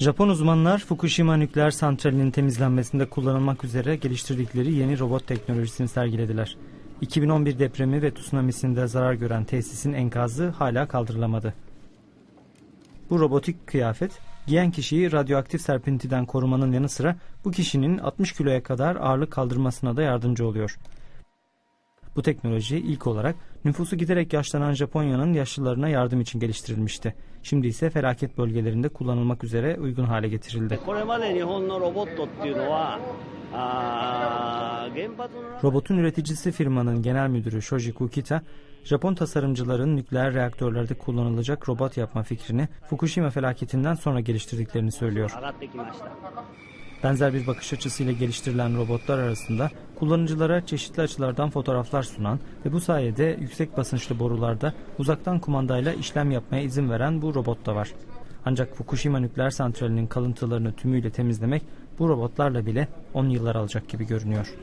Japon uzmanlar Fukushima nükleer santralinin temizlenmesinde kullanılmak üzere geliştirdikleri yeni robot teknolojisini sergilediler. 2011 depremi ve tsunamisinde zarar gören tesisin enkazı hala kaldırılamadı. Bu robotik kıyafet giyen kişiyi radyoaktif serpintiden korumanın yanı sıra bu kişinin 60 kiloya kadar ağırlık kaldırmasına da yardımcı oluyor. Bu teknoloji ilk olarak nüfusu giderek yaşlanan Japonya'nın yaşlılarına yardım için geliştirilmişti. Şimdi ise felaket bölgelerinde kullanılmak üzere uygun hale getirildi. Robotun üreticisi firmanın genel müdürü Shoji Kukita, Japon tasarımcıların nükleer reaktörlerde kullanılacak robot yapma fikrini Fukushima felaketinden sonra geliştirdiklerini söylüyor. Benzer bir bakış açısıyla geliştirilen robotlar arasında kullanıcılara çeşitli açılardan fotoğraflar sunan ve bu sayede yüksek basınçlı borularda uzaktan kumandayla işlem yapmaya izin veren bu robot da var. Ancak Fukushima nükleer santralinin kalıntılarını tümüyle temizlemek bu robotlarla bile 10 yıllar alacak gibi görünüyor.